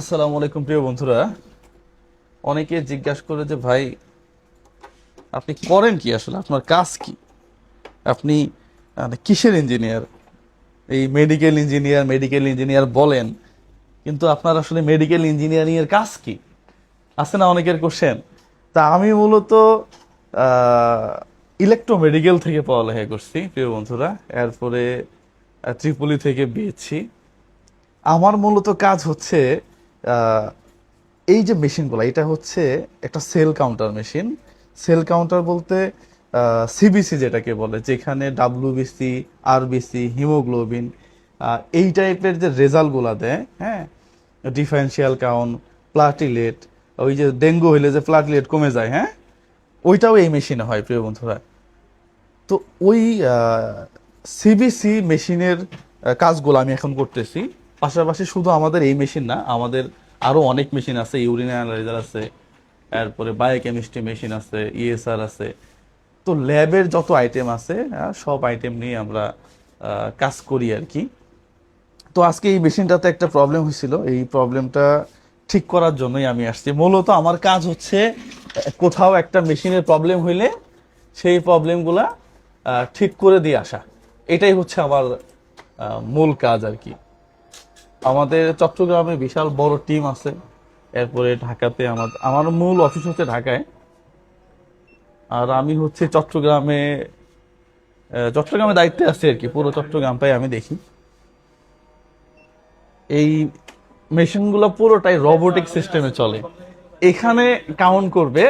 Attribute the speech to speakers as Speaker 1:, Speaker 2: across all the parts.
Speaker 1: আসসালামু আলাইকুম, প্রিয় বন্ধুরা। অনেকে জিজ্ঞাসা করে যে, ভাই, আপনি করেন কি আসলে? আপনার কাজ কি? আপনি মানে কিসের ইঞ্জিনিয়ার এই মেডিকেল ইঞ্জিনিয়ার মেডিকেল ইঞ্জিনিয়ার বলেন, কিন্তু আপনার আসলে মেডিকেল ইঞ্জিনিয়ারিং এর কাজ কি? আছে না অনেকের কোশ্চেন তা আমি মূলত ইলেকট্রো মেডিকেল থেকে পড়ালেখা করছি, প্রিয় বন্ধুরা। এরপরে ত্রিপুলি থেকে বিয়েছি আমার মূলত কাজ হচ্ছে এই যে মেশিনগুলো, এটা হচ্ছে একটা sale counter machine. Sale counter বলতে সিবিসি যেটাকে বলে, যেখানে ডাব্লিউবিসি আরবিসি হিমোগ্লোবিন এই টাইপের যে রেজাল্টগুলো দেয় হ্যাঁ ডিফারেন্সিয়াল কাউন্ট, প্লাটিলেট, ওই যে ডেঙ্গু হইলে যে প্লাটিলেট কমে যায় হ্যাঁ ওইটাও এই মেশিনে হয়, প্রিয় বন্ধুরা। তো ওই সিবিসি মেশিনের কাজগুলো আমি এখন করতেছি। পাশাপাশি শুধু আমাদের এই মেশিন না আমাদের আরও অনেক মেশিন আছে ইউরিন অ্যানালাইজার আছে তারপরে বায়োকেমিস্ট্রি মেশিন আছে ইএসআর আছে। তো ল্যাবের যত আইটেম আছে আহ, সব আইটেম নিয়ে আমরা কাজ করি আর কি। তো আজকে এই মেশিনটাতে একটা প্রবলেম হয়েছিল এই প্রবলেমটা ঠিক করার জন্যই আমি আসছি। মূলত আমার কাজ হচ্ছে কোথাও একটা মেশিনের প্রবলেম হইলে সেই প্রবলেমগুলা ঠিক করে দিয়ে আসা। এটাই হচ্ছে আমার মূল কাজ আর কি। আমাদের চট্টগ্রামে বিশাল বড় টিম আছে। এরপরে ঢাকাতে আমার আমার মূল অফিস হচ্ছে ঢাকায়। আর আমি হচ্ছে চট্টগ্রামে চট্টগ্রামে দায়িত্বে আছি আর কি, পুরো চট্টগ্রামটাই আমি দেখি। এই মেশিনগুলো পুরোটাই রোবোটিক সিস্টেমে চলে। এখানে কাউন্ট করবে,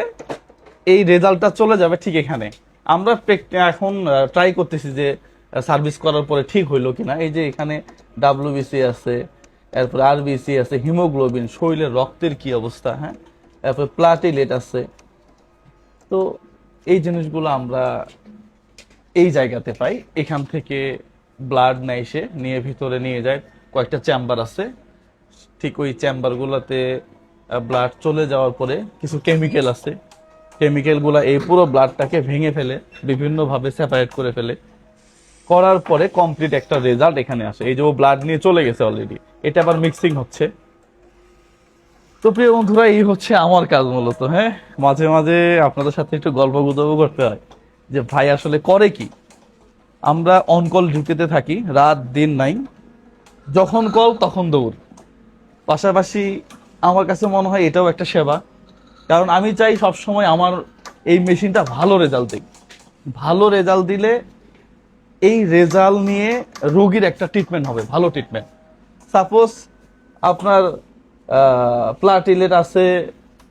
Speaker 1: এই রেজাল্টটা চলে যাবে ঠিক এখানে। আমরা এখন ট্রাই করতেছি যে সার্ভিস করার পরে ঠিক হইল কিনা। এই যে এখানে ডাব্লিউবিসি আছে এরপর আরবিসি আছে, হিমোগ্লোবিন শরীরের রক্তের কি অবস্থা হ্যাঁ? এরপর প্লাটিলেট আছে। তো এই জিনিসগুলো আমরা এই জায়গাতে পাই। এখান থেকে ব্লাড নেয় সে, নিয়ে ভিতরে নিয়ে যায়। কয়েকটা চেম্বার আছে। ঠিক ওই চেম্বারগুলোতে ব্লাড চলে যাওয়ার পরে কিছু কেমিক্যাল আছে। কেমিক্যালগুলো এই পুরো ব্লাডটাকে ভেঙে ফেলে, বিভিন্নভাবে সেপারেট করে ফেলে। করার পরে কমপ্লিট একটা রেজাল্ট এখানে আসে। এই যে ও ব্লাড নিয়ে চলে গেছে অলরেডি এটা আবার মিক্সিং হচ্ছে। তো প্রিয় বন্ধুরা, এই হচ্ছে আমার কাজ মূলত হ্যাঁ? মাঝে মাঝে আপনাদের সাথে একটু গল্প গুজব করতে হয় যে ভাই আসলে করে কি? আমরা অন কল ডিউটিতে থাকি, রাত, দিন নাই যখন কল তখন দৌড়। পাশাপাশি আমার কাছে মনে হয় এটাও একটা সেবা। কারণ আমি চাই সব সময় আমার এই মেশিনটা ভালো রেজাল্ট দিক। ভালো রেজাল্ট দিলে এই রেজাল্ট নিয়ে রোগীর একটা ট্রিটমেন্ট হবে, ভালো ট্রিটমেন্ট সাপোজ আপনার প্লাটিলেট আছে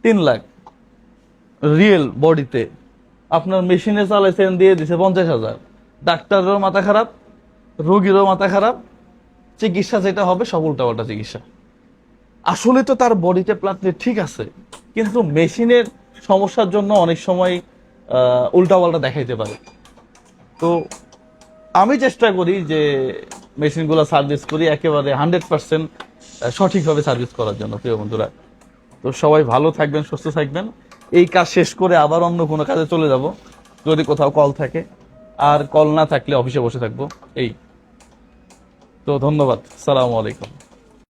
Speaker 1: তিন লাখ রিয়েল বডিতে আপনার মেশিনে চালাইছেন, দিয়ে দিছে পঞ্চাশ হাজার। ডাক্তারেরও মাথা খারাপ, রোগীরও মাথা খারাপ, চিকিৎসা যেটা হবে সব উল্টাপাল্টা চিকিৎসা। আসলে তো তার বডিতে প্লাটলেট ঠিক আছে, কিন্তু মেশিনের সমস্যার জন্য অনেক সময় উল্টাপাল্টা দেখাইতে পারে। তো আমি চেষ্টা করি যে মেশিনগুলো সার্ভিস করি, একেবারে হান্ড্রেড পার্সেন্ট সঠিকভাবে সার্ভিস করার জন্য, প্রিয় বন্ধুরা। তো সবাই ভালো থাকবেন, সুস্থ থাকবেন। এই কাজ শেষ করে আবার অন্য কোনো কাজে চলে যাব, যদি কোথাও কল থাকে। আর কল না থাকলে অফিসে বসে থাকব। এই। তো ধন্যবাদ। সালামু আলাইকুম।